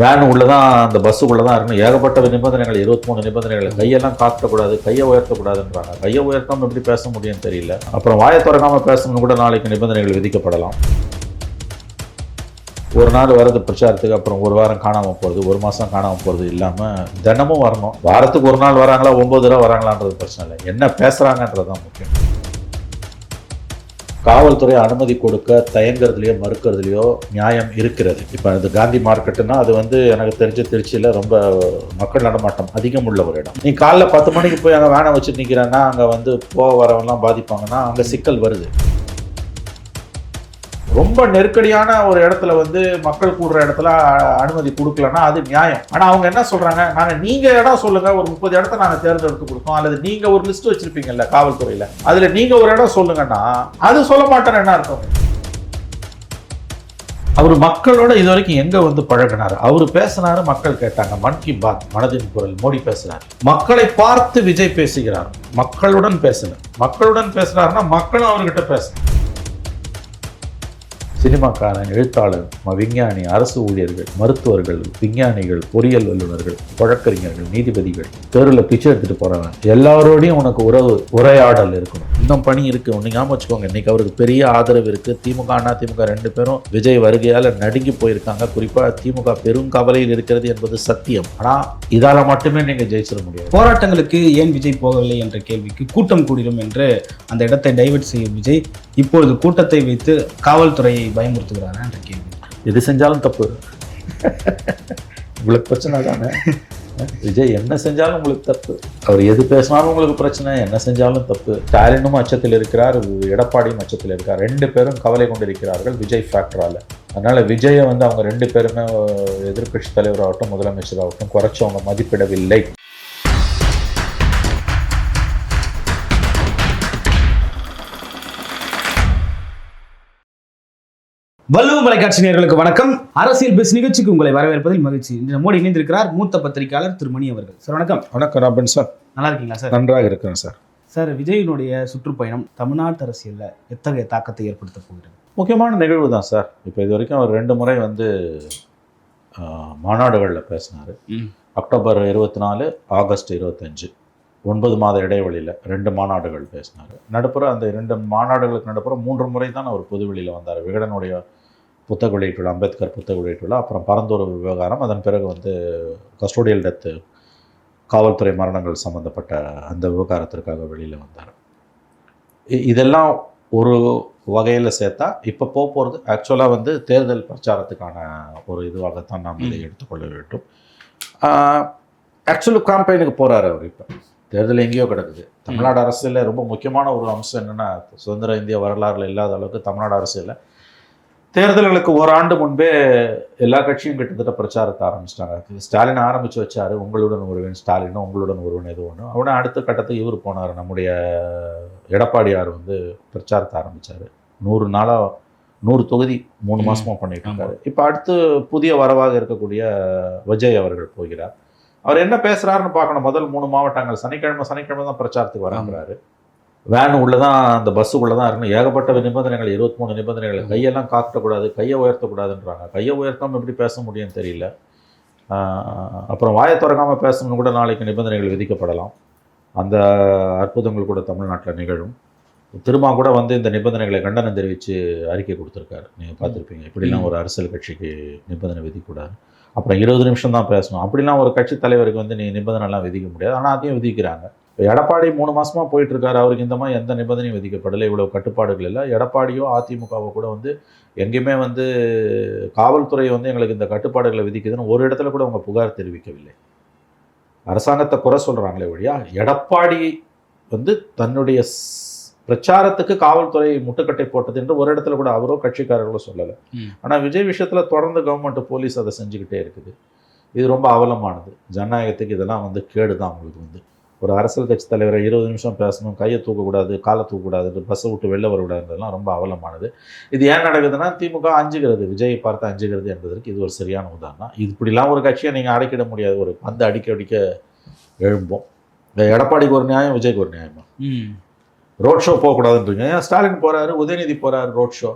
Van உள்ளே தான் அந்த பஸ்ஸுக்குள்ள தான் இருக்கணும். ஏகப்பட்ட நிபந்தனைகள் இருபத்தி மூணு நிபந்தனைகள். கையெல்லாம் காட்டக்கூடாது கையை உயர்த்தக்கூடாதுன்றாங்க. கையை உயர்த்தாம எப்படி பேச முடியும்னு தெரியல. அப்புறம் வாயை திறக்காம பேசணும்னு கூட நாளைக்கு நிபந்தனைகள் விதிக்கப்படலாம். ஒரு நாள் வரது பிரச்சாரத்துக்கு அப்புறம் ஒரு வாரம் காணாமல் போகிறது ஒரு மாதம் காணாமல் போகிறது இல்லாமல் தினமும் வரணும். வாரத்துக்கு ஒரு நாள் வராங்களா ஒம்பது தடவை வராங்களான்றது பிரச்சனை இல்லை. என்ன பேசுகிறாங்கன்றது தான் முக்கியம். காவல்துறை அனுமதி கொடுக்க தயங்குறதுலையோ மறுக்கிறதுலையோ நியாயம் இருக்கிறது. இப்போ அது காந்தி மார்க்கெட்டுனா அது வந்து எனக்கு தெரிஞ்ச திருச்சியில் ரொம்ப மக்கள் நடமாட்டம் அதிகம் உள்ள ஒரு இடம். நீ காலைல பத்து மணிக்கு போய் அங்கே வேனை வச்சுட்டு நிற்கிறேன்னா அங்கே வந்து போக வரவெல்லாம் பாதிப்பாங்கன்னா அங்கே சிக்கல் வருது. ரொம்ப நெருக்கடியான ஒரு இடத்துல வந்து மக்கள் கூடுற இடத்துல அனுமதி கொடுக்கலன்னா அது நியாயம். ஆனா அவங்க என்ன சொல்றாங்க? நாங்கள் நீங்க இடம் சொல்லுங்க. ஒரு முப்பது இடத்த நாங்க தேர்ந்தெடுத்து கொடுத்தோம். அல்லது நீங்க ஒரு லிஸ்ட் வச்சிருப்பீங்கல்ல காவல்துறையில. அதுல நீங்க ஒரு இடம் சொல்லுங்கன்னா அது சொல்ல மாட்டேன்னு என்ன அர்த்தம்? அவர் மக்களோட இது வரைக்கும் எங்க வந்து பழகினார்? அவர் பேசினாரு மக்கள் கேட்டாங்க. மன் கி பாத் மனதின் குரல். மோடி பேசினார். மக்களை பார்த்து விஜய் பேசுகிறார். மக்களுடன் பேசல மக்களுடன் பேசுனாருன்னா மக்களும் அவர்கிட்ட பேசணும் சினிமாக்காரன் எழுத்தாளர் விஞ்ஞானி அரசு ஊழியர்கள் மருத்துவர்கள் விஞ்ஞானிகள் பொறியியல் வல்லுநர்கள் வழக்கறிஞர்கள் நீதிபதிகள் தெருவில் பிச்சை எடுத்துகிட்டு போகிறவன் எல்லாரோடையும் உனக்கு உறவு உரையாடல் இருக்கணும். இன்னும் பணி இருக்குது ஒன்று ஞாபகம் வச்சுக்கோங்க. இன்றைக்கி அவருக்கு பெரிய ஆதரவு இருக்குது திமுக அண்ணா திமுக ரெண்டு பேரும் விஜய் வருகையால் நடுங்கி போயிருக்காங்க. குறிப்பாக திமுக பெரும் கவலையில் இருக்கிறது என்பது சத்தியம். ஆனால் இதால் மட்டுமே நீங்கள் ஜெயிச்சிட முடியாது. போராட்டங்களுக்கு ஏன் விஜய் போகவில்லை என்ற கேள்விக்கு கூட்டம் கூடிடும் என்று அந்த இடத்தை டைவர்ட் செய்யும் விஜய் இப்பொழுது கூட்டத்தை வைத்து காவல்துறையை பயமுறுத்துகிறாரா கேள்வி. எது செஞ்சாலும் தப்பு. உங்களுக்கு பிரச்சனை தானே? விஜய் என்ன செஞ்சாலும் உங்களுக்கு தப்பு. அவர் எது பேசினாலும் உங்களுக்கு பிரச்சனை என்ன செஞ்சாலும் தப்பு. ஸ்டாலினும் அச்சத்தில் இருக்கிறார் எடப்பாடியும் அச்சத்தில் இருக்கார் ரெண்டு பேரும் கவலை கொண்டிருக்கிறார்கள் விஜய் ஃபேக்டரால் அதனால விஜயை வந்து அவங்க ரெண்டு பேருமே எதிர்க்கட்சி தலைவராகட்டும் முதலமைச்சராகட்டும் குறைச்சி அவங்க மதிப்பிடவில்லை. வள்ளுவ மலைக்காட்சி வணக்கம். அரசியல் பெஸ் நிகழ்ச்சிக்கு உங்களை வரவேற்பதில் மகிழ்ச்சி. இன்று நம்மோடு இணைந்திருக்கிறார் மூத்த பத்திரிகையாளர் திரு மணி அவர்கள். சார் வணக்கம். வணக்கம் ராபன் சார். நல்லா இருக்கீங்களா சார்? நன்றாக இருக்கிறேன் சார். சார் விஜயினுடைய சுற்றுப்பயணம் தமிழ்நாட்டு அரசியலில் எத்தகைய தாக்கத்தை ஏற்படுத்த போகிறது? முக்கியமான நிகழ்வு தான் சார். இப்போ இது வரைக்கும் அவர் ரெண்டு முறை வந்து மாநாடுகளில் பேசினார். அக்டோபர் இருபத்தி நாலு ஆகஸ்ட் இருபத்தஞ்சு. ஒன்பது மாத இடைவெளியில் ரெண்டு மாநாடுகள் பேசினார். நடுப்புற அந்த இரண்டு மாநாடுகளுக்கு நடுப்புற மூன்று முறை தான் அவர் பொதுவெளியில் வந்தார். விகடனுடைய புத்தக வெளியீட்டுள்ள அம்பேத்கர் புத்தக வெளியீட்டுள்ள அப்புறம் பரந்தூர் விவகாரம். அதன் பிறகு வந்து கஸ்டோடியல் டெத்து காவல்துறை மரணங்கள் சம்மந்தப்பட்ட அந்த விவகாரத்திற்காக வெளியில் வந்தார். இதெல்லாம் ஒரு வகையில் சேர்த்தா இப்போ போக போகிறது ஆக்சுவலாக வந்து தேர்தல் பிரச்சாரத்துக்கான ஒரு இதுவாகத்தான் நாம் இதை எடுத்துக்கொள்ள வேண்டும். ஆக்சுவலி கேம்பெயினுக்கு போகிறாரு அவர் இப்போ. தேர்தல் எங்கேயோ கிடக்குது. தமிழ்நாடு அரசியலில் ரொம்ப முக்கியமான ஒரு அம்சம் என்னென்னா சுதந்திர இந்திய வரலாறுல இல்லாத அளவுக்கு தமிழ்நாடு அரசியலில் தேர்தல்களுக்கு ஓராண்டு முன்பே எல்லா கட்சியும் கிட்டத்தட்ட பிரச்சாரத்தை ஆரம்பிச்சிட்டாங்க. ஸ்டாலின் ஆரம்பித்து வச்சாரு. உங்களுடன் ஒருவன் ஸ்டாலினும் உங்களுடன் ஒருவன் எது ஒன்று அவனை அடுத்த கட்டத்துக்கு இவர் போனார். நம்முடைய எடப்பாடியார் வந்து பிரச்சாரத்தை ஆரம்பிச்சாரு. நூறு நாளாக நூறு தொகுதி மூணு ம். மாசமா பண்ணிட்டு இருக்காரு இப்போ அடுத்து புதிய வரவாக இருக்கக்கூடிய விஜய் அவர்கள் போகிறார். அவர் என்ன பேசுறாருன்னு பார்க்கணும். முதல் மூணு மாவட்டங்கள் சனிக்கிழமை சனிக்கிழமை தான் பிரச்சாரத்துக்கு வராங்கிறாரு. வேன் உள்ள தான் அந்த பஸ்ஸுக்குள்ள தான் இருக்கணும். ஏகப்பட்ட நிபந்தனைகள் இருபத்தி மூணு நிபந்தனைகள். கையெல்லாம் காட்டக்கூடாது கையை உயர்த்தக்கூடாதுன்றாங்க. கையை உயர்த்தாம எப்படி பேச முடியும்னு தெரியல. அப்புறம் வாயை திறக்காம பேசணும்னு கூட நாளைக்கு நிபந்தனைகள் விதிக்கப்படலாம். அந்த அற்புதங்கள் கூட தமிழ்நாட்டில் நிகழும். திருமா கூட வந்து இந்த நிபந்தனைகளை கண்டனம் தெரிவித்து அறிக்கை கொடுத்துருக்காரு. நீங்கள் பார்த்துருப்பீங்க. இப்படிலாம் ஒரு அரசியல் கட்சிக்கு நிபந்தனை விதிக்கக்கூடாது அப்புறம் இருபது நிமிஷம் தான் பேசணும். அப்படிலாம் ஒரு கட்சி தலைவருக்கு வந்து நீ நிபந்தனைலாம் விதிக்க முடியாது. ஆனால் அதையும் விதிக்கிறாங்க. இப்போ எடப்பாடி மூணு மாசமா போயிட்டு இருக்காரு அவருக்கு இந்த மாதிரி எந்த நிபந்தனையும் விதிக்கப்படலை. இவ்வளவு கட்டுப்பாடுகள் இல்லை. எடப்பாடியோ அதிமுகவோ கூட வந்து எங்கேயுமே வந்து காவல்துறை வந்து எங்களுக்கு இந்த கட்டுப்பாடுகளை விதிக்குதுன்னு ஒரு இடத்துல கூட அவங்க புகார் தெரிவிக்கவில்லை. அரசாங்கத்தை குறை சொல்றாங்களே ஒழியா எடப்பாடி வந்து தன்னுடைய பிரச்சாரத்துக்கு காவல்துறை முட்டுக்கட்டை போட்டது என்று ஒரு இடத்துல கூட அவரோ கட்சிக்காரர்களோ சொல்லலை. ஆனால் விஜய் விஷயத்துல தொடர்ந்து கவர்மெண்ட் போலீஸ் அதை செஞ்சுக்கிட்டே இருக்குது. இது ரொம்ப அவலமானது. ஜனநாயகத்துக்கு இதெல்லாம் வந்து கேடு தான் உங்களுக்கு வந்து. ஒரு அரசியல் கட்சி தலைவரை இருபது நிமிஷம் பேசணும் கையை தூக்கக்கூடாது காலை தூக்கக்கூடாது பஸ்ஸை விட்டு வெளில வரக்கூடாதுன்றதுலாம் ரொம்ப அவலமானது. இது ஏன் நடக்குதுன்னா திமுக அஞ்சுகிறது விஜய் பார்த்து அஞ்சுகிறது என்பதற்கு இது ஒரு சரியான உதாரணம். இது இப்படிலாம் ஒரு கட்சியை நீங்கள் அடக்கிட முடியாது. ஒரு பந்து அடிக்க அடிக்க எழும்போம். எடப்பாடிக்கு ஒரு நியாயம் விஜய்க்கு ஒரு நியாயமா? ம். ரோட் ஷோ போகக்கூடாதுன்றீங்க. ஏன் ஸ்டாலின் போறாரு உதயநிதி போறாரு ரோட் ஷோ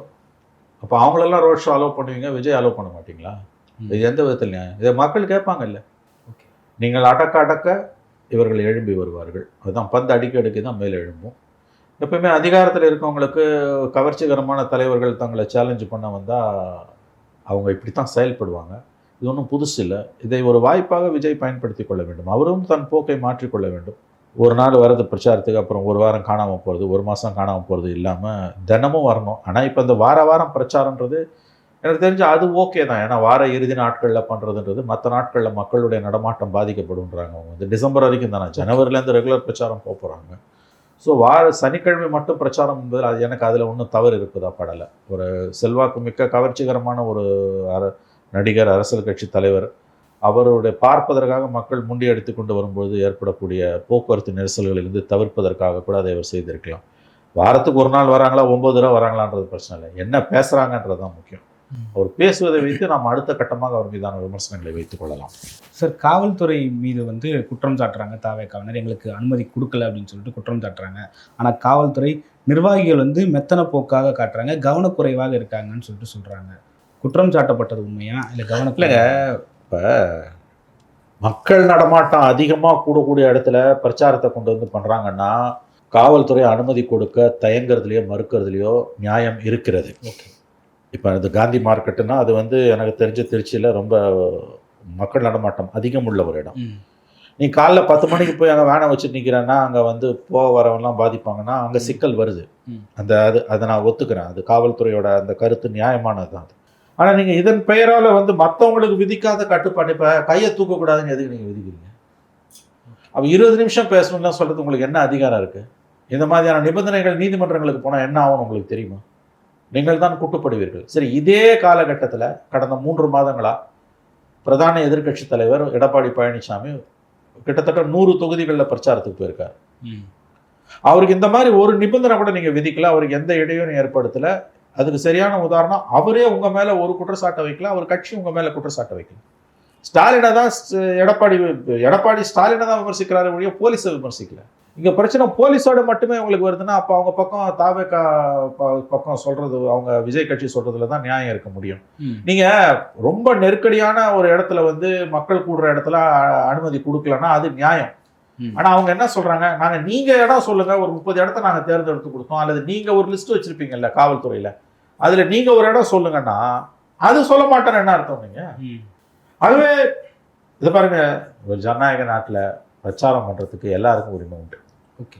அப்போ அவங்களெல்லாம் ரோட் ஷோ அலோவ் பண்ணுவீங்க விஜய் அலோவ் பண்ண மாட்டீங்களா. இது எந்த விதத்தில் நியாயம்? இதை மக்கள் கேட்பாங்க இல்லை ஓகே. நீங்கள் அடக்க அடக்க இவர்கள் எழும்பி வருவார்கள். அதுதான் பந்து அடிக்க அடிக்க தான் மேலே எழும்பும். எப்பயுமே அதிகாரத்தில் இருக்கவங்களுக்கு கவர்ச்சிகரமான தலைவர்கள் தங்களை சேலஞ்சு பண்ண வந்தால் அவங்க இப்படி தான் செயல்படுவாங்க. இது ஒன்றும் புதுசு இல்லை. இதை ஒரு வாய்ப்பாக விஜய் பயன்படுத்தி கொள்ள வேண்டும். அவரும் தன் போக்கை மாற்றிக்கொள்ள வேண்டும். ஒரு நாள் வரது பிரச்சாரத்துக்கு அப்புறம் ஒரு வாரம் காணாமல் போகிறது ஒரு மாதம் காணாமல் போகிறது இல்லாமல் தினமும் வரணும். ஆனால் இப்போ இந்த வார வாரம் பிரச்சாரன்றது எனக்கு தெரிஞ்சு அது ஓகே தான். ஏன்னா வார இறுதி நாட்களில் பண்ணுறதுன்றது மற்ற நாட்களில் மக்களுடைய நடமாட்டம் பாதிக்கப்படுன்றாங்க அவங்க. வந்து டிசம்பர் வரைக்கும் தானே. ஜனவரிலேருந்து ரெகுலர் பிரச்சாரம் போக போகிறாங்க ஸோ வார சனிக்கிழமை மட்டும் பிரச்சாரம் என்பதில் அது எனக்கு அதில் ஒன்றும் தவறு இருக்குதா படலை. ஒரு செல்வாக்கு மிக்க கவர்ச்சிகரமான ஒரு அர நடிகர் அரசியல் கட்சி தலைவர் அவருடைய பார்ப்பதற்காக மக்கள் முண்டி அடித்து கொண்டு வரும்போது ஏற்படக்கூடிய போக்குவரத்து நெரிசல்களிலிருந்து தவிர்ப்பதற்காக கூட அதை அவர் செய்திருக்கலாம். வாரத்துக்கு ஒரு நாள் வராங்களா ஒன்பது ரூபா வராங்களான்றது பிரச்சனை இல்லை. என்ன பேசுகிறாங்கன்றது தான் முக்கியம். அவர் பேசுவதை வைத்து நாம் அடுத்த கட்டமாக அவர் மீதான விமர்சனங்களை வைத்துக் கொள்ளலாம். சார் காவல்துறை மீது வந்து குற்றம் சாட்டுறாங்க தாவேக்காவினர். எங்களுக்கு அனுமதி கொடுக்கல அப்படின்னு சொல்லிட்டு குற்றம் சாட்டுறாங்க. ஆனால் காவல்துறை நிர்வாகிகள் வந்து மெத்தன போக்காக காட்டுறாங்க கவனக்குறைவாக இருக்காங்கன்னு சொல்லிட்டு சொல்றாங்க. குற்றம் சாட்டப்பட்டது உண்மையா? இல்லை கவனக்குறைங்க இப்போ மக்கள் நடமாட்டம் அதிகமாக கூடக்கூடிய இடத்துல பிரச்சாரத்தை கொண்டு வந்து பண்ணுறாங்கன்னா காவல்துறை அனுமதி கொடுக்க தயங்குறதுலையோ மறுக்கிறதுலையோ நியாயம் இருக்கிறது. ஓகே. இப்போ அது காந்தி மார்க்கெட்டுனா அது வந்து எனக்கு தெரிஞ்ச திருச்சியில் ரொம்ப மக்கள் நடமாட்டம் அதிகம் உள்ள ஒரு இடம். நீ காலைல பத்து மணிக்கு போய் அங்கே வேனை வச்சுட்டு நிற்கிறேன்னா அங்கே வந்து போக வரவெல்லாம் பாதிப்பாங்கன்னா அங்கே சிக்கல் வருது. அந்த அது அதை நான் ஒத்துக்கிறேன். அது காவல்துறையோட அந்த கருத்து நியாயமானது தான் அது. ஆனால் நீங்கள் இதன் பெயரால் வந்து மற்றவங்களுக்கு விதிக்காத கட்டுப்பாடு இப்போ கையை தூக்கக்கூடாதுன்னு எதுக்கு நீங்கள் விதிக்கிறீங்க? அப்போ இருபது நிமிஷம் பேசணும்லாம் சொல்கிறது உங்களுக்கு என்ன அதிகாரம் இருக்குது இந்த மாதிரியான நிபந்தனைகள் நீதிமன்றங்களுக்கு போனால் என்ன ஆகும் உங்களுக்கு தெரியுமா? நீங்கள் தான் குட்டுப்படுவீர்கள். சரி இதே காலகட்டத்தில் கடந்த மூன்று மாதங்களா பிரதான எதிர்க்கட்சி தலைவர் எடப்பாடி பழனிசாமி கிட்டத்தட்ட நூறு தொகுதிகளில் பிரச்சாரத்துக்கு போயிருக்கார். அவருக்கு இந்த மாதிரி ஒரு நிபந்தனை கூட நீங்கள் விதிக்கல அவருக்கு எந்த இடையூறும் ஏற்படுத்தல. அதுக்கு சரியான உதாரணம் அவரே உங்கள் மேலே ஒரு குற்றச்சாட்டை வைக்கல அவர் கட்சி உங்கள் மேலே குற்றச்சாட்டை வைக்கல. ஸ்டாலினை தான் எடப்பாடி எடப்பாடி ஸ்டாலினை தான் விமர்சிக்கிறாரு ஒழிய போலீஸை விமர்சிக்கல. இங்கே பிரச்சனை போலீஸோட மட்டுமே உங்களுக்கு வருதுன்னா அப்போ அவங்க பக்கம் தாவேக்கா பக்கம் சொல்றது அவங்க விஜய் கட்சி சொல்றதுல தான் நியாயம் இருக்க முடியும். நீங்க ரொம்ப நெருக்கடியான ஒரு இடத்துல வந்து மக்கள் கூடுற இடத்துல அனுமதி கொடுக்கலன்னா அது நியாயம். ஆனா அவங்க என்ன சொல்றாங்க? நாங்க நீங்க இடம் சொல்லுங்க ஒரு முப்பது இடத்த நாங்க தேர்ந்தெடுத்து கொடுத்தோம் அல்லது நீங்க ஒரு லிஸ்ட் வச்சிருப்பீங்கல்ல காவல்துறையில. அதுல நீங்க ஒரு இடம் சொல்லுங்கன்னா அது சொல்ல மாட்டேன்னு என்ன அர்த்தம் நீங்க? அதுவே இது பாருங்க ஒரு ஜனநாயக நாட்டுல பிரச்சாரம் பண்றதுக்கு எல்லாருக்கும் உரிமை உண்டு. ஓகே.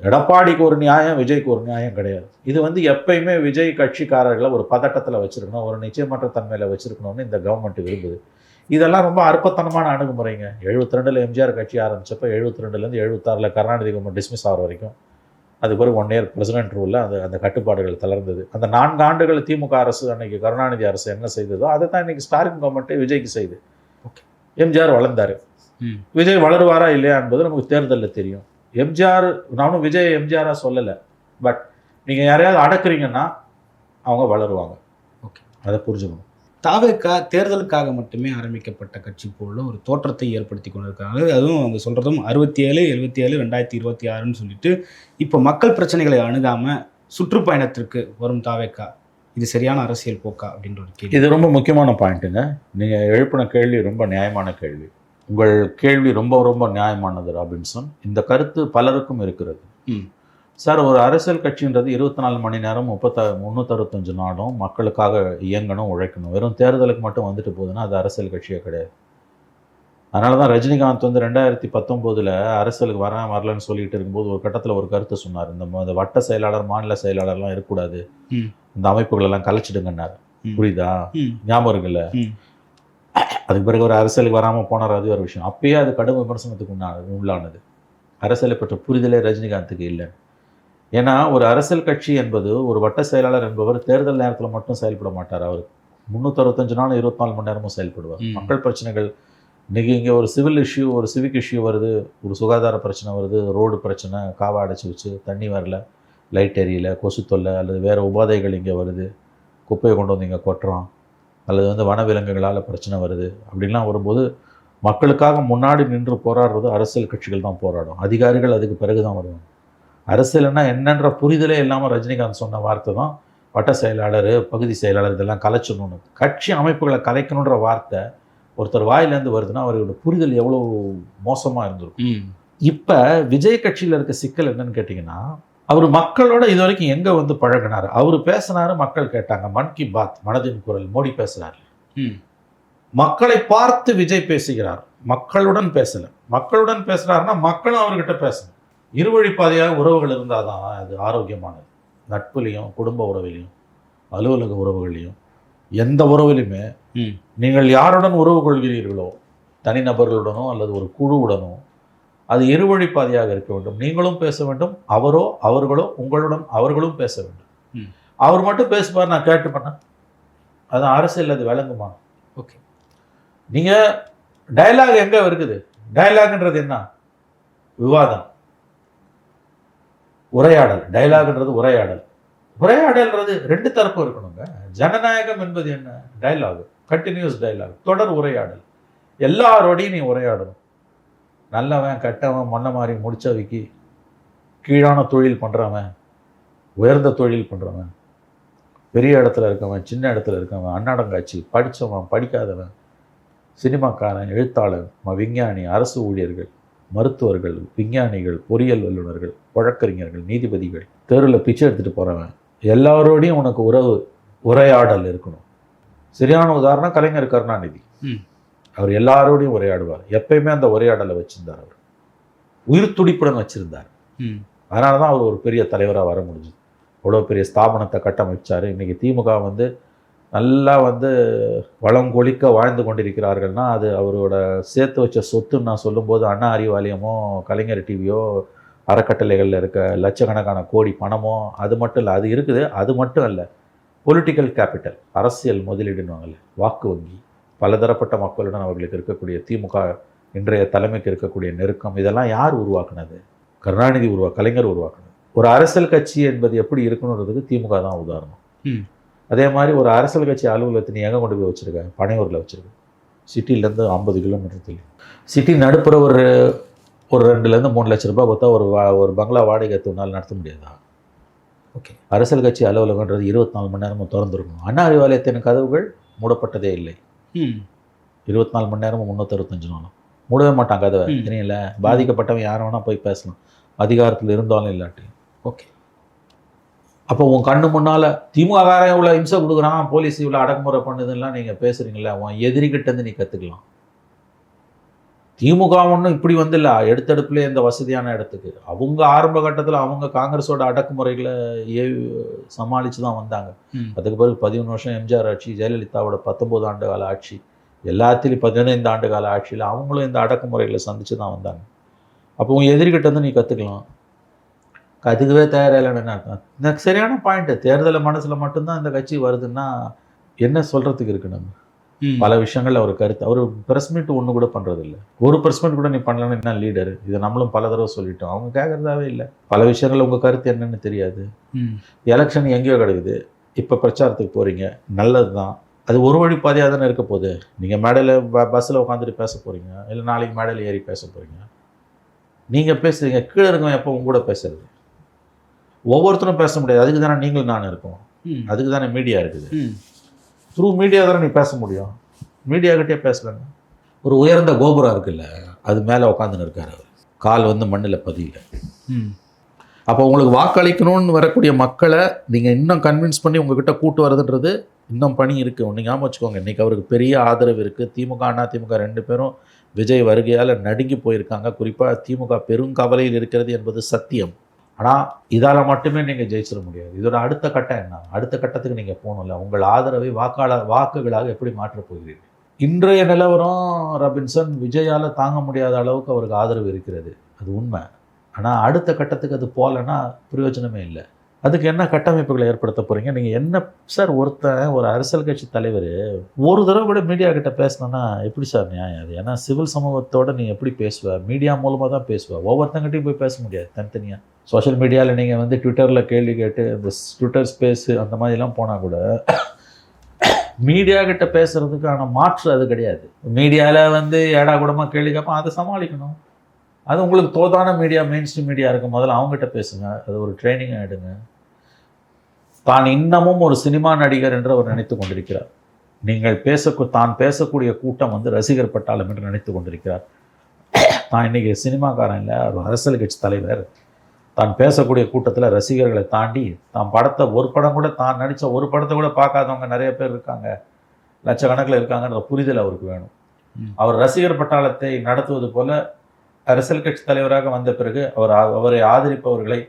எடப்பாடிக்கு ஒரு நியாயம் விஜய்க்கு ஒரு நியாயம் கிடையாது. இது வந்து எப்பயுமே விஜய் கட்சிக்காரர்களை ஒரு பதட்டத்தில் வச்சிருக்கணும் ஒரு நிச்சயமற்ற தன்மையில் வச்சிருக்கணும்னு இந்த கவர்மெண்ட் விரும்புது. இதெல்லாம் ரொம்ப அற்பத்தனமான அணுகுமுறைங்க. எழுபத்தி ரெண்டில் எம்ஜிஆர் கட்சி ஆரம்பிச்சப்ப எழுபத்தி ரெண்டுலேருந்து எழுபத்தாறில் கருணாநிதி கவர்மெண்ட் டிஸ்மிஸ் ஆகிற வரைக்கும். அதுக்கு பிறகு ஒன் இயர் பிரசிடென்ட் ரூலில் அந்த அந்த கட்டுப்பாடுகள் தளர்ந்தது. அந்த நான்கு ஆண்டுகள் திமுக அரசு அன்னைக்கு கருணாநிதி அரசு என்ன செய்ததோ அதை தான் இன்னைக்கு ஸ்டாலின் கவர்மெண்ட்டே விஜய்க்கு செய்யுது Okay. எம்ஜிஆர் வளர்ந்தாரு. விஜய் வளருவாரா இல்லையா என்பது நமக்கு தேர்தலில் தெரியும். எம்ஜிஆர் நானும் விஜய் எம்ஜிஆராக சொல்லலை. பட் நீங்கள் யாரையாவது அடக்குறீங்கன்னா அவங்க வளருவாங்க. ஓகே. அதை புரிஞ்சுக்கணும். தாவேக்கா தேர்தலுக்காக மட்டுமே ஆரம்பிக்கப்பட்ட கட்சி போல ஒரு தோற்றத்தை ஏற்படுத்தி கொண்டிருக்காங்க. அதுவும் அவங்க சொல்றதும் அறுபத்தி ஏழு எழுபத்தி ஏழு ரெண்டாயிரத்தி இருபத்தி ஆறுன்னு சொல்லிட்டு இப்போ மக்கள் பிரச்சனைகளை அணுகாம சுற்றுப்பயணத்திற்கு வரும் தாவேக்கா. இது சரியான அரசியல் போக்கா அப்படின்ற ஒரு கேள்வி. இது ரொம்ப முக்கியமான பாயிண்ட்டுங்க. நீங்கள் எழுப்பின கேள்வி ரொம்ப நியாயமான கேள்வி. உங்கள் கேள்வி ரொம்ப ரொம்ப நியாயமானது ராபின்சன். இந்த கருத்து பலருக்கும் இருக்கிறது. சார் ஒரு அரசியல் கட்சின்றது இருபத்தி நாலு மணி நேரம் முப்பத்த முந்நூற்றறுபத்தஞ்சு நாடும் மக்களுக்காக இயங்கணும் உழைக்கணும். வெறும் தேர்தலுக்கு மட்டும் வந்துட்டு போகுதுன்னா அது அரசியல் கட்சியே கிடையாது. அதனால தான் ரஜினிகாந்த் வந்து ரெண்டாயிரத்தி பத்தொம்போதில் அரசியலுக்கு வரேன் வரலன்னு சொல்லிட்டு இருக்கும்போது ஒரு கட்டத்தில் ஒரு கருத்து சொன்னார். இந்த வட்ட செயலாளர் மாநில செயலாளர்லாம் இருக்கக்கூடாது. இந்த அமைப்புகளெல்லாம் கலைச்சிடுங்கன்னாரு. ம். புரியுதா? ஞாபகம் இருக்குல்ல? அதுக்கு பிறகு ஒரு அரசியலுக்கு வராமல் போனார் அது ஒரு விஷயம். அப்பயே அது கடும் விமர்சனத்துக்கு உண்டானது உள்ளானது. அரசியலை பற்ற புரிதலே ரஜினிகாந்துக்கு இல்லை. ஏன்னா ஒரு அரசியல் கட்சி என்பது ஒரு வட்ட செயலாளர் என்பவர் தேர்தல் நேரத்தில் மட்டும் செயல்பட மாட்டார் அவர். முந்நூற்றறுபத்தஞ்சு நாள் இருபத்தி நாலு மணி நேரமும் செயல்படுவார். மக்கள் பிரச்சனைகள் இன்னைக்கு இங்கே ஒரு சிவில் இஷ்யூ ஒரு சிவிக் இஷ்யூ வருது ஒரு சுகாதார பிரச்சனை வருது ரோடு பிரச்சனை காவா அடைச்சி வச்சு தண்ணி வரல லைட் எரியல கொசு தொல்லை அல்லது வேறு உபாதைகள் இங்கே வருது குப்பையை கொண்டு வந்து இங்கே கொட்டுறோம் அல்லது வந்து வனவிலங்குகளால் பிரச்சனை வருது. அப்படின்லாம் வரும்போது மக்களுக்காக முன்னாடி நின்று போராடுறது அரசியல் கட்சிகள் தான் போராடும். அதிகாரிகள் அதுக்கு பிறகு தான் வருவாங்க. அரசியல்னா என்னன்ற புரிதலே இல்லாமல் ரஜினிகாந்த் சொன்ன வார்த்தை தான் வட்ட செயலாளர் பகுதி செயலாளர் இதெல்லாம் கலைச்சணும்னு கட்சி அமைப்புகளை கலைக்கணுன்ற வார்த்தை ஒருத்தர் வாயிலேருந்து வருதுன்னா அவரோட புரிதல் எவ்வளோ மோசமாக இருந்திருக்கும். இப்போ விஜய் கட்சியில் இருக்க சிக்கல் என்னன்னு கேட்டிங்கன்னா அவர் மக்களோட இது வரைக்கும் எங்கே வந்து பழகினார்? அவர் பேசினாரு மக்கள் கேட்டாங்க. மன் கி பாத் மனதின் குரல். மோடி பேசுகிறார் ம். மக்களை பார்த்து விஜய் பேசுகிறார். மக்களுடன் பேசல. மக்களுடன் பேசுறாருன்னா மக்களும் அவர்கிட்ட பேசணும். இருவழி பாதையாக உறவுகள் இருந்தால் தான் அது ஆரோக்கியமானது. நட்புலையும் குடும்ப உறவிலையும் அலுவலக உறவுகளையும் எந்த உறவிலுமே ம். நீங்கள் யாருடன் உறவு கொள்கிறீர்களோ தனிநபர்களுடனோ அல்லது ஒரு குழுவுடனோ அது இருவழி பாதையாக இருக்க வேண்டும். நீங்களும் பேச வேண்டும். அவரோ அவர்களோ உங்களுடன் அவர்களும் பேச வேண்டும். அவர் மட்டும் பேசுவார் நான் கேட்டு பண்ணேன். அது அரசியல் அது விளங்குமா? ஓகே. நீங்க டயலாக் எங்க இருக்குது? டயலாக்ன்றது என்ன? விவாதம். உரையாடல். டயலாக்ன்றது உரையாடல். உரையாடல்ன்றது ரெண்டு தரப்பு இருக்கணுங்க. ஜனநாயகம் என்பது என்ன? டயலாக் கண்டினியூஸ் டயலாக் தொடர் உரையாடல். எல்லாரோடையும் நீ உரையாடணும். நல்லவன் கெட்டவன் மொன்ன மாதிரி முடிச்சவைக்கு கீழான தொழில் பண்ணுறவன் உயர்ந்த தொழில் பண்ணுறவன் பெரிய இடத்துல இருக்கவன் சின்ன இடத்துல இருக்கவன் அன்னாடங்காட்சி படிச்சவன் படிக்காதவன் சினிமாக்காரன் எழுத்தாளர் ம- விஞ்ஞானி அரசு ஊழியர்கள் மருத்துவர்கள் விஞ்ஞானிகள் பொறியியல் வல்லுநர்கள் வழக்கறிஞர்கள் நீதிபதிகள் தெருவில் பிச்சை எடுத்துகிட்டு போகிறவன் எல்லாரோடையும் உனக்கு உறவு உரையாடல் இருக்கணும். சரியான உதாரணம் கலைஞர் கருணாநிதி. அவர் எல்லாரோடையும் உரையாடுவார். எப்பயுமே அந்த உரையாடலை வச்சிருந்தார் அவர். உயிர் துடிப்புடன் வச்சிருந்தார். அதனால தான் அவர் ஒரு பெரிய தலைவராக வர முடிஞ்சுது. அவ்வளோ பெரிய ஸ்தாபனத்தை கட்டமைச்சார். இன்னைக்கு திமுக வந்து நல்லா வந்து வளம் கொழிக்க வாழ்ந்து கொண்டிருக்கிறார்கள்னா அது அவரோட சேர்த்து வச்ச சொத்துன்னு நான் சொல்லும்போது அண்ணா அறிவாலயமோ கலைஞர் டிவியோ அறக்கட்டளைகளில் இருக்க லட்சக்கணக்கான கோடி பணமோ அது மட்டும் இல்லை அது இருக்குது. அது மட்டும் இல்லை பொலிட்டிக்கல் கேபிட்டல் அரசியல் முதலீடுன்னுவாங்கல்ல வாக்கு வங்கி. பலதரப்பட்ட மக்களுடன் அவர்களுக்கு இருக்கக்கூடிய திமுக இன்றைய தலைமைக்கு இருக்கக்கூடிய நெருக்கம் இதெல்லாம் யார் உருவாக்குனது? கருணாநிதி உருவா கலைஞர் உருவாக்குனது. ஒரு அரசியல் கட்சி என்பது எப்படி இருக்கணுன்றதுக்கு திமுக தான் உதாரணம். அதே மாதிரி ஒரு அரசியல் கட்சி அலுவலகத்தை நீ எங்கே கொண்டு போய் வச்சிருக்க? பனையூரில் வச்சிருக்க. சிட்டிலேருந்து ஐம்பது கிலோமீட்டர் தள்ளி. சிட்டி நடுப்புற ஒரு ஒரு ரெண்டுலேருந்து மூணு லட்ச ரூபாய் கொடுத்தா ஒரு வா- ஒரு பங்களா வாடகை உன்னால் நடத்த முடியாதா? ஓகே. அரசியல் கட்சி அலுவலகன்றது இருபத்தி நாலு மணி நேரமும் திறந்துருக்கணும். அண்ணா அறிவாலயத்தின் கதவுகள் மூடப்பட்டதே இல்லை. இருபத்தி நாலு மணி நேரமும் முந்நூற்றறுபத்தஞ்சு நாளும். மூடவே மாட்டான் கதவை. தெரியல? பாதிக்கப்பட்டவன் யாரை வேணா போய் பேசலாம். அதிகாரத்தில் இருந்தாலும் இல்லாட்டி. ஓகே. அப்போ உன் கண்ணு முன்னால திமுககாரன் இவ்வளோ இம்சை கொடுக்குறான் போலீஸ் இவ்வளோ அடக்குமுறை பண்ணுதுலாம் நீங்கள் பேசுறீங்களா உன் எதிரிகிட்ட இருந்து நீ கற்றுக்கலாம் திமுக ஒன்றும் இப்படி வந்துல்ல. எடுத்தடுப்புலேயே இந்த வசதியான இடத்துக்கு. அவங்க ஆரம்ப கட்டத்தில் அவங்க காங்கிரஸோட அடக்குமுறைகளை ஏ சமாளித்து தான் வந்தாங்க அதுக்கு பிறகு பதிமூணு வருஷம் எம்ஜிஆர் ஆட்சி ஜெயலலிதாவோட பத்தொம்போது ஆண்டு கால ஆட்சி எல்லாத்திலையும் பதினைந்து ஆண்டு கால ஆட்சியில் அவங்களும் இந்த அடக்குமுறைகளை சந்திச்சு தான் வந்தாங்க. அப்போ உன் எதிரிகிட்ட இருந்து நீ கற்றுக்கலாம் அதுக்குவே தயாரில்லைன்னு சரியான பாயிண்ட்டு தேர்தலை மனசில் மட்டும்தான் இந்த கட்சி வருதுன்னா என்ன சொல்கிறதுக்கு இருக்கு நம்ம? பல விஷயங்கள்ல ஒரு கருத்து. அவர் ப்ரெஸ் மீட் ஒன்று கூட பண்றது இல்ல ஒரு ப்ரெஸ் மீட் கூட நீ பண்ணலன்னு என்ன லீடர் இதை நம்மளும் பல தடவை சொல்லிட்டோம். அவங்க கேட்கறதாவே இல்லை. பல விஷயங்கள்ல உங்க கருத்து என்னன்னு தெரியாது. எலெக்ஷன் எங்கேயோ கிடக்குது. இப்போ பிரச்சாரத்துக்கு போறீங்க. நல்லது தான் அது ஒரு வழி பாதையாக தானே இருக்க போகுது. நீங்கள் மேடையில் பஸ்ஸில் உட்காந்துட்டு பேச போகிறீங்க இல்லை நாளைக்கு மேடையில் ஏறி பேச போகிறீங்க நீங்கள் பேசுறீங்க. கீழே இருக்கவன் எப்போ உங்க கூட பேசுறது. ஒவ்வொருத்தரும் பேச முடியாது. அதுக்கு தானே நீங்களும் நான் இருக்கோம். அதுக்கு தானே மீடியா இருக்குது. த்ரூ மீடியா தானே நீ பேச முடியும்? மீடியா கிட்டே பேசலன்னா ஒரு உயர்ந்த கோபுரம் இருக்குல்ல அது மேலே உட்காந்துன்னு இருக்காரு அவர். கால் வந்து மண்ணில் பதியல. ம். அப்போ உங்களுக்கு வாக்களிக்கணும்னு வரக்கூடிய மக்களை நீங்கள் இன்னும் கன்வின்ஸ் பண்ணி உங்ககிட்ட கூட்டு வர்றதுன்றது இன்னும் பணி இருக்குது ஒன்று ஞாபகம் வச்சுக்கோங்க. இன்றைக்கி அவருக்கு பெரிய ஆதரவு இருக்குது திமுக அண்ணா திமுக ரெண்டு பேரும் விஜய் வருகையால் நடுங்கி போயிருக்காங்க. குறிப்பாக திமுக பெருங்கவலையில் இருக்கிறது என்பது சத்தியம். ஆனால் இதால் மட்டுமே நீங்கள் ஜெயிச்சிட முடியாது. இதோட அடுத்த கட்டம் என்ன? அடுத்த கட்டத்துக்கு நீங்கள் போகணும்ல. உங்கள் ஆதரவை வாக்காளர் வாக்குகளாக எப்படி மாற்றப் போகிறீர்கள்? இன்றைய நிலவரம் ரபின்சன் விஜயால் தாங்க முடியாத அளவுக்கு அவருக்கு ஆதரவு இருக்கிறது. அது உண்மை. ஆனால் அடுத்த கட்டத்துக்கு அது போகலன்னா பிரயோஜனமே இல்லை. அதுக்கு என்ன கட்டமைப்புகளை ஏற்படுத்த போகிறீங்க நீங்கள் என்ன சார் ஒருத்தன் ஒரு அரசியல் கட்சி தலைவர் ஒரு தடவை கூட மீடியா கிட்ட பேசணும்னா எப்படி சார் நியாயம் அது? ஏன்னா சிவில் சமூகத்தோடு நீ எப்படி பேசுவ? மீடியா மூலமாக தான் பேசுவ. ஒவ்வொருத்தங்கிட்டையும் போய் பேச முடியாது தனித்தனியாக சோஷியல் மீடியாவில் நீங்கள் வந்து ட்விட்டரில் கேள்வி கேட்டு இந்த ட்விட்டர் ஸ்பேஸு அந்த மாதிரிலாம் போனால் கூட மீடியா கிட்ட பேசுறதுக்கான மாற்று அது கிடையாது. மீடியாவில் வந்து ஏடா கூடமாக கேள்வி கேட்பான் அதை சமாளிக்கணும். அது உங்களுக்கு தோதான மீடியா மெயின் ஸ்ட்ரீம் மீடியா இருக்கும். முதல்ல அவங்ககிட்ட பேசுங்க. அது ஒரு ட்ரைனிங்காக எடுங்க. தான் இன்னமும் ஒரு சினிமா நடிகர் என்று அவர் நினைத்து கொண்டிருக்கிறார். நீங்கள் பேச தான் பேசக்கூடிய கூட்டம் வந்து ரசிகர் பட்டாளம் என்று நினைத்து கொண்டிருக்கிறார். தான் இன்னைக்கு சினிமாக்காரன் இல்லை ஒரு அரசியல் கட்சி தலைவர். தான் பேசக்கூடிய கூட்டத்தில் ரசிகர்களை தாண்டி தான் படத்தை ஒரு படம் கூட தான் நடித்த ஒரு படத்தை கூட பார்க்காதவங்க நிறைய பேர் இருக்காங்க. லட்சக்கணக்கில் இருக்காங்கன்ற புரிதல் அவருக்கு வேணும். அவர் ரசிகர் பட்டாளத்தை நடத்துவது போல அரசியல் கட்சி தலைவராக வந்த பிறகு அவர் அவரை ஆதரிப்பவர்களை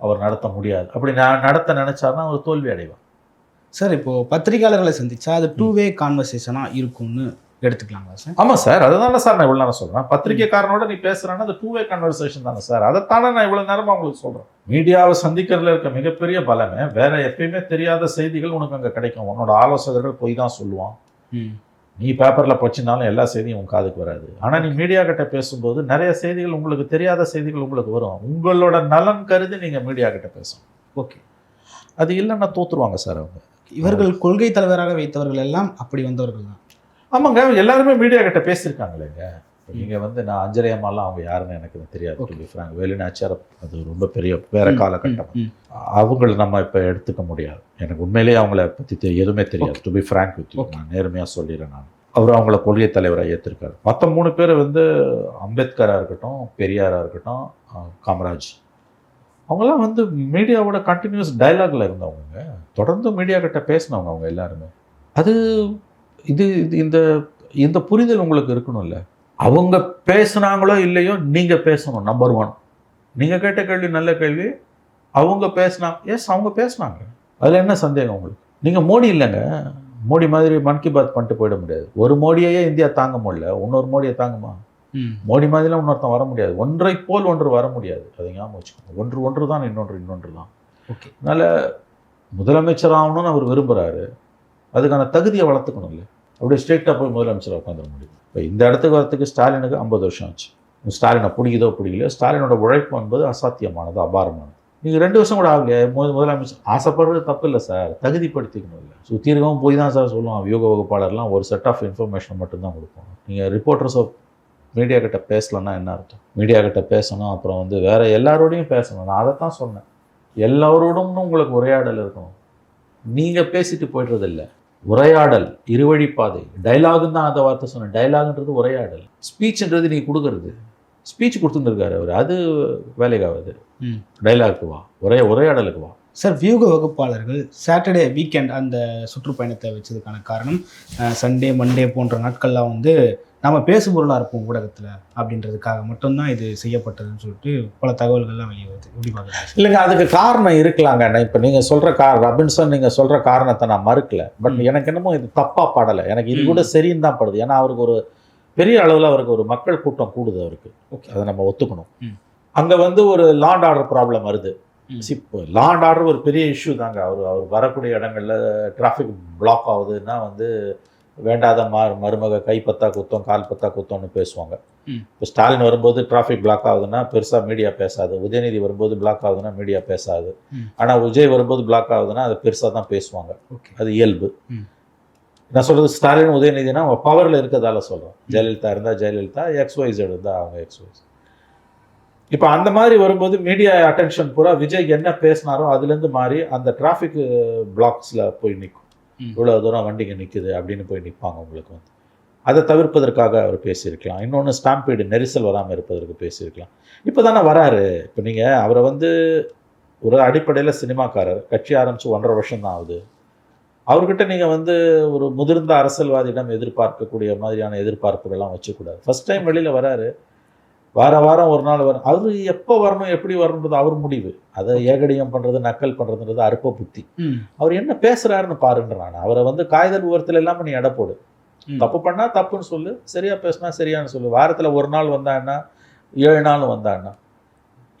அவர் நடத்த முடியாது. அப்படி நான் நடத்த நினைச்சாருன்னா அவர் தோல்வி அடைவார். சார் இப்போ பத்திரிகையாளர்களை சந்திச்சா அது டூ வே கான்வர்சேஷனா இருக்கும்னு எடுத்துக்கலாங்களா சார்? ஆமாம் சார் அதுதானே சார் நான் இவ்வளோ நேரம் சொல்கிறேன் பத்திரிக்கைக்காரனோட நீ பேசுகிறேன்னா அது டூ வே கன்வர்சேஷன் தானே சார். அதைத்தானே நான் இவ்வளோ நேரமாக உங்களுக்கு சொல்கிறேன் மீடியாவை சந்திக்கிறதுல இருக்க மிகப்பெரிய பலமே வேற எப்பயுமே தெரியாத செய்திகள் உனக்கு அங்கே கிடைக்கும். உன்னோட ஆலோசகர்கள் போய் தான் சொல்லுவான். ம். நீ பேப்பரில் படிச்சினாலும் எல்லா செய்தியும் உன் காதுக்கு வராது. ஆனால் நீ மீடியா கிட்ட பேசும்போது நிறைய செய்திகள் உங்களுக்கு தெரியாத செய்திகள் உங்களுக்கு வரும். உங்களோட நலன் கருதி நீங்கள் மீடியா கிட்ட பேசணும். ஓகே அது இல்லைன்னா தோத்துருவாங்க சார் அவங்க. இவர்கள் கொள்கை தலைவராக வைத்தவர்கள் எல்லாம் அப்படி வந்தவர்கள் தான். ஆமாங்க எல்லாருமே மீடியா கிட்ட பேசியிருக்காங்களேங்க. நீங்க வந்து நான் அஞ்சலி அம்மாலாம் அவங்க யாருன்னு எனக்கு தெரியாது be frank. வேலுநாச்சியார் அது ரொம்ப பெரிய வேற காலகட்டம் அவங்கள நம்ம இப்போ எடுத்துக்க முடியாது. எனக்கு உண்மையிலேயே அவங்கள பற்றி எதுவுமே தெரியாது டு பி ஃப்ராங்க் வித். நான் நேர்மையாக சொல்லிடுறேன் நான். அவர் அவங்கள கொள்கை தலைவராக ஏற்றிருக்காரு மற்ற மூணு பேர் வந்து அம்பேத்கராக இருக்கட்டும் பெரியாராக இருக்கட்டும் காமராஜ். அவங்கெல்லாம் வந்து மீடியாவோட கண்டினியூஸ் டயலாக்ல இருந்தவங்க. தொடர்ந்து மீடியா கிட்ட பேசினவங்க அவங்க எல்லாருமே. அது இது இது- இந்த இந்த புரிதல் உங்களுக்கு இருக்கணும்ல? அவங்க பேசுனாங்களோ இல்லையோ நீங்க பேசணும் நம்பர் ஒன் நீங்க கேட்ட கேள்வி நல்ல கேள்வி. அவங்க பேசினா எஸ் அவங்க பேசுனாங்க. அதுல என்ன சந்தேகம் உங்களுக்கு? நீங்க மோடி இல்லைங்க. மோடி மாதிரி மன் கி பாத் பண்ணிட்டு போயிட முடியாது. ஒரு மோடியையே இந்தியா தாங்க முடியல. இன்னொரு மோடியை தாங்குமா? மோடி மாதிரிலாம் இன்னொருத்தன் வர முடியாது. ஒன்றை போல் ஒன்று வர முடியாது. அதை ஞாபகம் வச்சுக்கோங்க. ஒன்று ஒன்று தான் இன்னொன்று இன்னொன்று தான். ஓகே. அதனால முதலமைச்சர் ஆகணும்னு அவர் விரும்புகிறாரு அதுக்கான தகுதியை வளர்த்துக்கணும் இல்லை அப்படியே ஸ்ட்ரெயிட்டாக போய் முதலமைச்சர் உட்காந்துட முடியும். இப்போ இந்த இடத்துக்கு வரத்துக்கு ஸ்டாலினுக்கு ஐம்பது வருஷம் ஆச்சு. ஸ்டாலினை பிடிக்குதோ பிடிக்கலையோ ஸ்டாலினோட உழைப்பு என்பது அசாத்தியமானது அபாரமானது. நீங்கள் ரெண்டு வருஷம் கூட ஆகலையே முதலமைச்சர் ஆசைப்படுறது தப்பு இல்லை சார். தகுதிப்படுத்திக்கணும் இல்லை. சுற்றி இருக்கவும் போய் தான் சார் சொல்லுவான் வியூக வகுப்பாளர்லாம் ஒரு செட் ஆஃப் இன்ஃபர்மேஷன் மட்டும்தான் கொடுப்போம். நீங்கள் ரிப்போர்ட்டர்ஸோ மீடியா கிட்ட பேசலன்னா என்ன அர்த்தம்? மீடியா கிட்ட பேசணும் அப்புறம் வந்து வேறு எல்லாரோடையும் பேசணும். நான் அதை தான் சொன்னேன். எல்லாரோடும் உங்களுக்கு உரையாடல் இருக்கணும். நீங்கள் பேசிட்டு போய்டுறது உரையாடல் இருவழிப்பாதை. டைலாகுன்னு தான் அந்த வார்த்தை சொன்னேன். டைலாக்ன்றது உரையாடல். ஸ்பீச்ன்றது நீ கொடுக்கறது. ஸ்பீச் கொடுத்துருக்காரு அவர். அது வேலைக்காகாது. ம். டைலாக்கு வா. ஒரே உரையாடலுக்கு வா. சார் வியூக வகுப்பாளர்கள் சாட்டர்டே வீக்கெண்ட் அந்த சுற்றுப்பயணத்தை வச்சதுக்கான காரணம் சண்டே மண்டே போன்ற நாட்கள்லாம் வந்து நம்ம பேசுபொருளாக இருப்போம் ஊடகத்தில் அப்படின்றதுக்காக மட்டும்தான் இது செய்யப்பட்டதுன்னு சொல்லிட்டு பல தகவல்கள்லாம் வெளியே வருது. எப்படி பார்க்குறீங்க? இல்லைங்க அதுக்கு காரணம் இருக்கலாங்க. இப்போ நீங்கள் சொல்கிற கார் ரபின்சன் நீங்கள் சொல்கிற காரணத்தை நான் மறுக்கல. பட். எனக்கு என்னமோ இது தப்பாக படலை. எனக்கு இது. கூட சரின்னு தான் படுது. ஏன்னா அவருக்கு ஒரு பெரிய அளவில் அவருக்கு ஒரு மக்கள் கூட்டம் கூடுது அவருக்கு. ஓகே. அதை நம்ம ஒத்துக்கணும். அங்கே வந்து ஒரு லாண்ட் ஆர்டர் ப்ராப்ளம் வருது. இப்போ லாண்ட் ஆர்டர் ஒரு பெரிய இஷ்யூ தாங்க. அவர் அவர் வரக்கூடிய இடங்கள்ல டிராஃபிக் பிளாக் ஆகுதுன்னா வந்து வேண்டாத மா மருமக கை பத்தா குத்தம் கால் பத்தா குத்தம்னு பேசுவாங்க. இப்போ ஸ்டாலின் வரும்போது டிராஃபிக் பிளாக் ஆகுதுன்னா பெருசாக மீடியா பேசாது. உதயநிதி வரும்போது பிளாக் ஆகுதுன்னா மீடியா பேசாது. ஆனால் விஜய் வரும்போது பிளாக் ஆகுதுன்னா அது பெருசாக தான் பேசுவாங்க. அது இயல்பு. நான் சொல்றது ஸ்டாலின் உதயநிதினா அவங்க பவரில் இருக்கிறதால சொல்கிறேன் ஜெயலலிதா இருந்தால் ஜெயலலிதா எக்ஸ் ஒய் ஜெட் இருந்தால் அவங்க எக்ஸ் ஒய் இப்போ அந்த மாதிரி வரும்போது மீடியா அட்டென்ஷன் பூரா விஜய் என்ன பேசினாரோ அதுலேருந்து மாறி அந்த டிராஃபிக் பிளாக்ஸில் போய் நிற்கும். இவ்வளோ தூரம் வண்டிங்க நிற்குது அப்படின்னு போய் நிற்பாங்க உங்களுக்கு வந்து. அதை தவிர்ப்பதற்காக அவர் பேசியிருக்கலாம். இன்னொன்று ஸ்டாம்பீடு நெரிசல் வராமல் இருப்பதற்கு பேசியிருக்கலாம். இப்போ தானே வராரு. இப்போ நீங்கள் அவரை வந்து ஒரு அடிப்படையில் சினிமாக்காரர். கட்சி ஆரம்பித்து ஒன்றரை வருஷம் தான் ஆகுது. அவர்கிட்ட நீங்கள் வந்து ஒரு முதிர்ந்த அரசியல்வாதியிடம் எதிர்பார்க்கக்கூடிய மாதிரியான எதிர்பார்ப்புகள்லாம் வச்சுக்கூடாது. ஃபர்ஸ்ட் டைம் வெளியில் வராரு. வார வாரம் ஒரு நாள் வரும். அவர் எப்போ வரணும் எப்படி வரணுன்றது அவர் முடிவு. அதை ஏகடியம் பண்ணுறது நக்கல் பண்ணுறதுன்றது அற்ப புத்தி. அவர் என்ன பேசுறாருன்னு பாருன்ற நான் அவரை வந்து காகித விவரத்தில் இல்லாமல் நீ எடை போடு. தப்பு பண்ணா தப்புன்னு சொல்லு சரியா பேசினா சரியான்னு சொல்லு. வாரத்துல ஒரு நாள் வந்தான்னா ஏழு நாள் வந்தான்னா.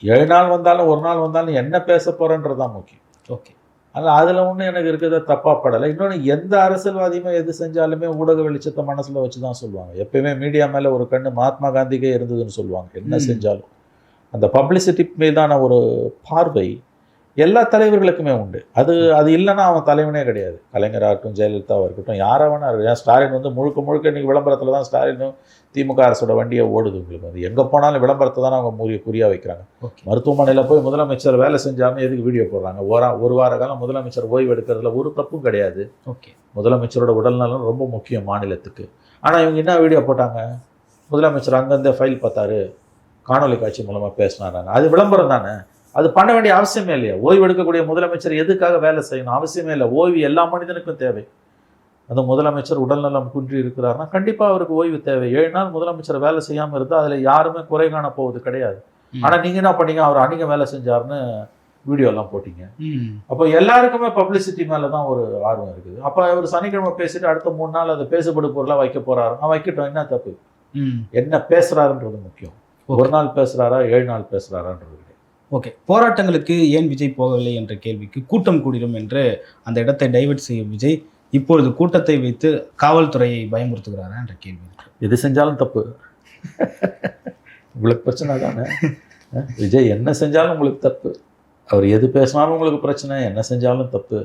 ஏழு நாள் வந்தாலும் ஒரு நாள் வந்தாலும் என்ன பேச போறேன்றது தான் முக்கியம். ஓகே. அதனால் அதில் ஒன்றும் எனக்கு இருக்கிறத தப்பா படலை. இன்னொன்று எந்த அரசியல்வாதியுமே எது செஞ்சாலுமே ஊடக வெளிச்சத்தை மனசுல வச்சு தான் சொல்லுவாங்க. எப்பயுமே மீடியா மேல ஒரு கண்ணு மகாத்மா காந்திக்கே இருந்ததுன்னு சொல்லுவாங்க. என்ன. செஞ்சாலும். அந்த பப்ளிசிட்டி மீதான ஒரு பார்வை. எல்லா தலைவர்களுக்குமே உண்டு. அது அது இல்லைன்னா அவன் தலைவனே கிடையாது. கலைஞராக இருக்கட்டும் ஜெயலலிதாவாக இருக்கட்டும் யாரை வேணா இருக்கட்டும். ஸ்டாலின் வந்து முழுக்க முழுக்க இன்னைக்கு விளம்பரத்தில் தான் ஸ்டாலினும் திமுக அரசோட வண்டியை ஓடுது உங்களுக்கு வந்து. எங்கே போனாலும் விளம்பரத்தை தான் அவங்க முறிய குறியாக வைக்கிறாங்க. மருத்துவமனையில் போய் முதலமைச்சர் வேலை செஞ்சாருன்னு எதுக்கு வீடியோ போடுறாங்க? ஒரு ஒரு வார காலம் முதலமைச்சர் ஓய்வு எடுக்கிறதுல ஒரு தப்பும் கிடையாது. ஓகே. முதலமைச்சரோட உடல்நலம் ரொம்ப முக்கியம் மாநிலத்துக்கு. ஆனால் இவங்க என்ன வீடியோ போட்டாங்க? முதலமைச்சர் அங்கேருந்தே ஃபைல் பார்த்தாரு. காணொலி காட்சி மூலமாக பேசினாராங்க. அது விளம்பரம் தானே? அது பண்ண வேண்டிய அவசியமே இல்லையா? ஓய்வு எடுக்கக்கூடிய முதலமைச்சர் எதுக்காக வேலை செய்யணும்? அவசியமே இல்லை. ஓய்வு எல்லா மனிதனுக்கும் தேவை. அந்த முதலமைச்சர் உடல்நலம் குன்றி இருக்கிறாருன்னா கண்டிப்பாக அவருக்கு ஓய்வு தேவை. ஏழு நாள் முதலமைச்சர் வேலை செய்யாமல் இருந்தால் அதில் யாருமே குறை காண போவது கிடையாது. ஆனால் நீங்கள் என்ன பண்ணீங்க? அவர் அன்னைக்கு வேலை செஞ்சாருன்னு வீடியோலாம் போட்டீங்க. அப்போ எல்லாருக்குமே பப்ளிசிட்டி மேலே தான் ஒரு ஆர்வம் இருக்குது. அப்போ அவர் சனிக்கிழமை பேசிட்டு அடுத்த மூணு நாள் அதை பேசுபடு பொருளாக வைக்க போறாரு. அவன் வைக்கட்டும். என்ன தப்பு? என்ன பேசுறாருன்றது முக்கியம். ஒரு நாள் பேசுறாரா? ஏழு நாள் பேசுறாரான்றது. கிடையாது. ஓகே. போராட்டங்களுக்கு ஏன் விஜய் போகவில்லை என்ற கேள்விக்கு கூட்டம் கூடிடும் என்று அந்த இடத்தை டைவர்ட் செய்யும் விஜய் இப்பொழுது கூட்டத்தை வைத்து காவல்துறையை பயமுறுத்துகிறாரா என்ற கேள்வி. எது செஞ்சாலும் தப்பு. உங்களுக்கு பிரச்சனை தானே விஜய் என்ன செஞ்சாலும் உங்களுக்கு தப்பு. அவர் எது பேசினாலும் உங்களுக்கு பிரச்சனை என்ன செஞ்சாலும் தப்பு.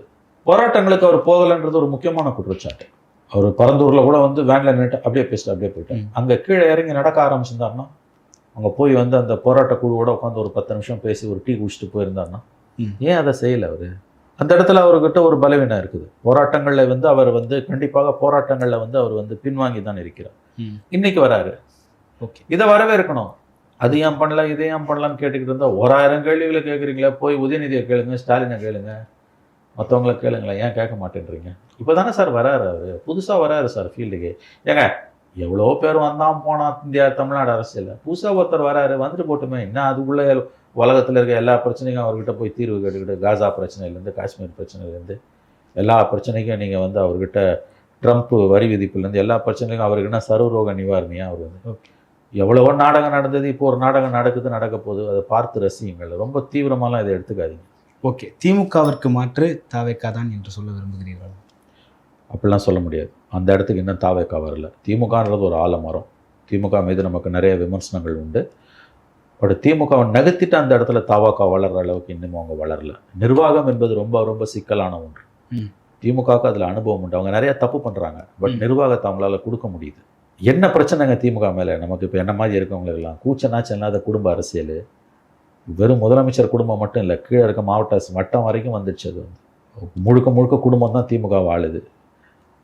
போராட்டங்களுக்கு அவர் போகலைன்றது ஒரு முக்கியமான குற்றச்சாட்டு. அவர் பரந்தூரில் கூட வந்து வேன்ல நின்று அப்படியே பேசிட்டு அப்படியே போயிட்டார். அங்கே கீழே இறங்கி நடக்க ஆரம்பிச்சிருந்தாருன்னா அங்கே போய் வந்து அந்த போராட்ட குழுவோட உட்காந்து ஒரு பத்து நிமிஷம் பேசி ஒரு டீ குடிச்சிட்டு போயிருந்தாருன்னா. ஏன் அதை செய்யலை அவர்? அந்த இடத்துல அவர்கிட்ட ஒரு பலவீனம் இருக்குது. போராட்டங்களில் வந்து அவர் வந்து கண்டிப்பாக போராட்டங்களில் வந்து அவர் வந்து பின்வாங்கி தான் இருக்கிறார். இன்னைக்கு வராரு. ஓகே. இதை வரவேற்கணும். அது ஏன் பண்ணல இதை ஏன் பண்ணலான்னு கேட்டுக்கிட்டு இருந்தா ஓராயிரம் கேள்விகளை கேட்குறீங்களே போய் உதயநிதியை கேளுங்க ஸ்டாலினை கேளுங்க மற்றவங்கள கேளுங்களேன் ஏன் கேட்க மாட்டேன்றீங்க? இப்போ தானே சார் வராரு அவர். புதுசாக வராரு சார் ஃபீல்டுக்கு. ஏங்க எவ்வளோ பேர் வந்தான் போனான் இந்தியா தமிழ்நாடு அரசியல் புதுசாக ஒருத்தர் வராரு வந்துட்டு போட்டுமே என்ன அதுக்குள்ளே உலகத்தில் இருக்க எல்லா பிரச்சனைக்கும் அவர்கிட்ட போய் தீர்வு கேட்டுக்கிட்டு காசா பிரச்சனையிலேருந்து காஷ்மீர் பிரச்சனையிலேருந்து எல்லா பிரச்சனைக்கும் நீங்கள் வந்து அவர்கிட்ட ட்ரம்ப் வரி விதிப்புலேருந்து எல்லா பிரச்சனைக்கும் அவருக்கு என்ன சர்வரோக நிவாரணியா அவர் வந்து? எவ்வளவோ நாடகம் நடந்தது இப்போ ஒரு நாடகம் நடக்குது நடக்க போகுது அதை பார்த்து ரசியுங்கள். ரொம்ப தீவிரமாலாம் இதை எடுத்துக்காதீங்க. ஓகே. திமுகவிற்கு மாற்று தாவேக்கா தான் என்று சொல்ல விரும்புகிறீர்கள்? அப்படிலாம் சொல்ல முடியாது. அந்த இடத்துக்கு இன்னும் தாவேக்கா வரல. திமுகன்றது ஒரு ஆலமரம். திமுக மீது நமக்கு நிறைய விமர்சனங்கள் உண்டு. பட் திமுகவை நகர்த்திட்டு அந்த இடத்துல தாவாக்கா வளர்ற அளவுக்கு இன்னும் அவங்க வளரல. நிர்வாகம் என்பது ரொம்ப ரொம்ப சிக்கலான ஒன்று. திமுகவுக்கு அதில் அனுபவம் உண்டு. அவங்க நிறைய தப்பு பண்ணுறாங்க பட். நிர்வாகத்தை அவங்களால கொடுக்க முடியுது. என்ன பிரச்சனைங்க திமுக மேலே? நமக்கு இப்போ என்ன மாதிரி இருக்கவங்களுக்கெல்லாம் கூச்ச நாச்சம் இல்லாத குடும்ப அரசியல். வெறும் முதலமைச்சர் குடும்பம் மட்டும் இல்லை கீழே இருக்க மாவட்ட மட்டம் வரைக்கும் வந்துடுச்சு அது வந்து. முழுக்க முழுக்க குடும்பம் தான் திமுக வாழுது.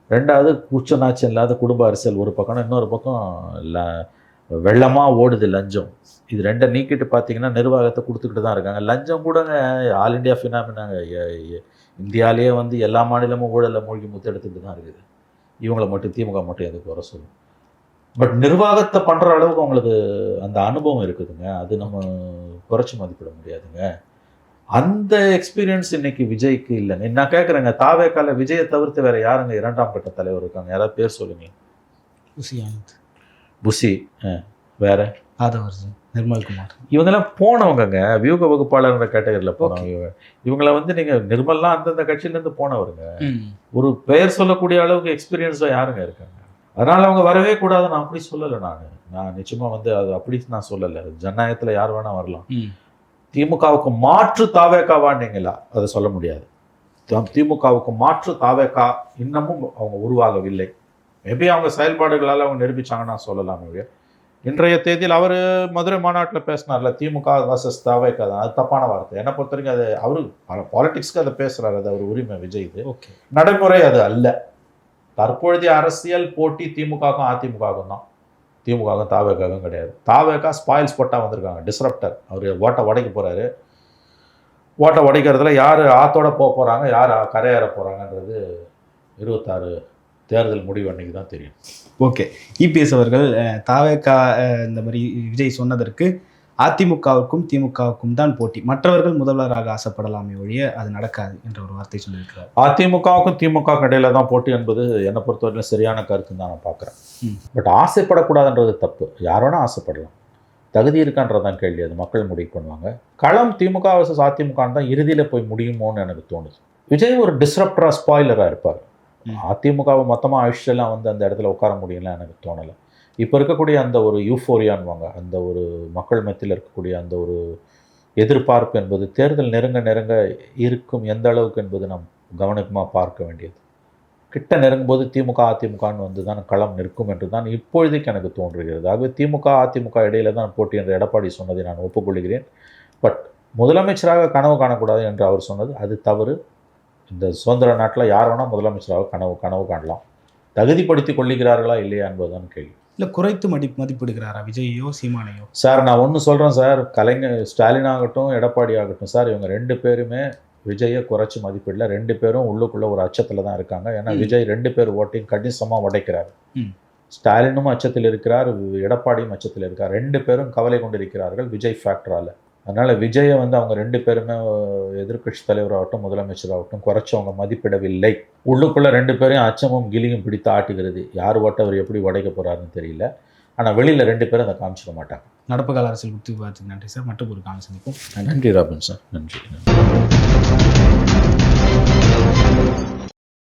ரெண்டாவது கூச்சநாச்சம் இல்லாத குடும்ப அரசியல் ஒரு பக்கம் இன்னொரு பக்கம் ல- வெள்ளமாக ஓடுது லஞ்சம். இது ரெண்டை நீக்கிட்டு பார்த்தீங்கன்னா நிர்வாகத்தை கொடுத்துக்கிட்டு தான் இருக்காங்க. லஞ்சம் கூடங்க ஆல் இண்டியா ஃபினாமினாங்க இந்தியாவிலேயே வந்து எல்லா மாநிலமும் ஊழலில் மூழ்கி முத்தெடுத்துட்டு தான் இருக்குது. இவங்களை மட்டும் திமுக மட்டும் எதுக்கு வர சொல்லும்? பட் நிர்வாகத்தை பண்ணுற அளவுக்கு அவங்களுக்கு அந்த அனுபவம் இருக்குதுங்க. அது நம்ம குறைச்சி மதிப்பிட முடியாதுங்க. அந்த எக்ஸ்பீரியன்ஸ் இன்னைக்கு விஜய்க்கு இல்லைங்க. நான் கேட்குறேங்க தாவேக்கால விஜயை தவிர்த்து வேற யாருங்க இரண்டாம் கட்ட தலைவர் இருக்காங்க? யாராவது பேர் சொல்லுங்க. குசி ஆனந்த். புசி வேற? ஆதவர்ஜன் நிர்மல்குமார் இவங்கெல்லாம் போனவங்கங்க. வியூக வகுப்பாளர்ன்ற கேட்டகரியில் போனவங்க இவங்க. இவங்கள வந்து நீங்க நிர்மல்லாம் அந்தந்த கட்சியிலேருந்து போனவருங்க. ஒரு பெயர் சொல்லக்கூடிய அளவுக்கு எக்ஸ்பீரியன்ஸாக யாருங்க இருக்காங்க? அதனால அவங்க வரவே கூடாது நான் அப்படி சொல்லலை நான். நான் நிச்சயமா வந்து அது அப்படி நான் சொல்லலை. ஜனநாயகத்தில் யார் வேணா வரலாம். திமுகவுக்கு மாற்று தாவேக்காவான்னீங்களா அதை சொல்ல முடியாது. திமுகவுக்கு மாற்று தாவேக்கா இன்னமும் அவங்க உருவாகவில்லை. மேபி அவங்க செயல்பாடுகளால் அவங்க நிரூபிச்சாங்கன்னா சொல்லலாம். இன்றைய தேதியில் அவர் மதுரை மாநாட்டில் பேசினார்ல திமுக வர்சஸ் தாவேக்கா தான். அது தப்பான வார்த்தை. என்னை பொறுத்த வரைக்கும் அது அவரு பாலிடிக்ஸ்க்கு அதை பேசுறாரு. அது அவர் உரிமை விஜய் இது. ஓகே நடைமுறை அது அல்ல. தற்பொழுதைய அரசியல் போட்டி திமுகவுக்கும் அதிமுகவுக்கும் தான். திமுகவும் தாவேக்காவும் கிடையாது. தாவேக்கா ஸ்பாயில் ஸ்பாட்டாக வந்திருக்காங்க. டிஸ்ரப்டர் அவர் ஓட்டை உடைக்க போகிறாரு ஓட்டை உடைக்கிறதுல யார் ஆத்தோட போக போகிறாங்க யார் கரையேற போகிறாங்கன்றது இருபத்தாறு தேர்தல் முடிவு அன்றைக்கி தான் தெரியும். ஓகே. இபிஎஸ் அவர்கள் தாவேக்கா இந்த மாதிரி விஜய் சொன்னதற்கு அதிமுகவுக்கும் திமுகவுக்கும் தான் போட்டி. மற்றவர்கள் முதல்வராக ஆசைப்படலாமே ஒழிய அது நடக்காது என்ற ஒரு வார்த்தை சொல்லியிருக்கிறார். அதிமுகவுக்கும் திமுக இடையில தான் போட்டி என்பது என்னை பொறுத்தவரையிலும் சரியான கருத்துன்னு தான் நான் பார்க்குறேன். பட் ஆசைப்படக்கூடாதுன்றது தப்பு. யார் வேணா ஆசைப்படலாம். தகுதி இருக்கான்றதான் கேள்வி. அது மக்கள் முடிவு பண்ணுவாங்க. களம் திமுக வர்சஸ் அதிமுகன்னு தான் இறுதியில் போய் முடியுமோன்னு எனக்கு தோணுது. விஜய் ஒரு டிஸ்ரப்டரா ஸ்பாய்லராக இருப்பார். அதிமுகவை மொத்தமாக அழிச்செல்லாம் வந்து அந்த இடத்துல உட்கார முடியல எனக்கு தோணலை. இப்போ இருக்கக்கூடிய அந்த ஒரு யூஃபோரியான்வாங்க அந்த ஒரு மக்கள் மத்தியில் இருக்கக்கூடிய அந்த ஒரு எதிர்பார்ப்பு என்பது தேர்தல் நெருங்க நெருங்க இருக்கும் எந்த அளவுக்கு என்பது நாம் கவனமாக பார்க்க வேண்டியது. கிட்ட நெருங்கும் போது திமுக அதிமுகன்னு வந்து தான் களம் நிற்கும் என்று தான் இப்பொழுதைக்கு எனக்கு தோன்றுகிறது. ஆகவே திமுக அதிமுக இடையில தான் போட்டி என்று எடப்பாடி சொன்னதை நான் ஒப்புக்கொள்கிறேன். பட் முதலமைச்சராக கனவு காணக்கூடாது என்று அவர் சொன்னது அது தவறு. இந்த சுதந்திர நாட்டில் யார் வேணால் முதலமைச்சராக கனவு கனவு காணலாம். தகுதிப்படுத்தி கொள்ளுகிறார்களா இல்லையா என்பதுதான் கேள்வி. இல்லை குறைத்து மதி மதிப்பிடுகிறாரா? விஜயையோ சீமானையோ? சார் நான் ஒன்று சொல்கிறேன் சார். கலைஞர் ஸ்டாலின் ஆகட்டும் எடப்பாடி ஆகட்டும் சார் இவங்க ரெண்டு பேருமே விஜயை குறைச்சி மதிப்பிடல. ரெண்டு பேரும் உள்ளுக்குள்ள ஒரு அச்சத்தில் தான் இருக்காங்க. ஏன்னா. விஜய் ரெண்டு பேர் ஓட்டையும் கணிசமாக உடைக்கிறார். ஸ்டாலினும் அச்சத்தில் இருக்கிறார் எடப்பாடியும் அச்சத்தில் இருக்கார். ரெண்டு பேரும் கவலை கொண்டிருக்கிறார்கள் விஜய் ஃபேக்டரால அதனால விஜயை வந்து அவங்க ரெண்டு பேருமே எதிர்க்கட்சி தலைவராகட்டும் முதலமைச்சராகட்டும் குறைச்சி அவங்க மதிப்பிடவில்லை. உள்ளுக்குள்ள ரெண்டு பேரையும் அச்சமும் கிளியும் பிடித்து ஆட்டுகிறது. யார் ஓட்ட அவர் எப்படி உடைக்க போறாருன்னு தெரியல. ஆனால் வெளியில் ரெண்டு பேரும் அதை காமிச்சிக்க மாட்டாங்க. நடப்பு கால அரசியல் குறித்து பார்த்து நன்றி சார். மற்றும் ஒரு காலம் சந்திப்போம். நன்றி ராபின் சார். நன்றி.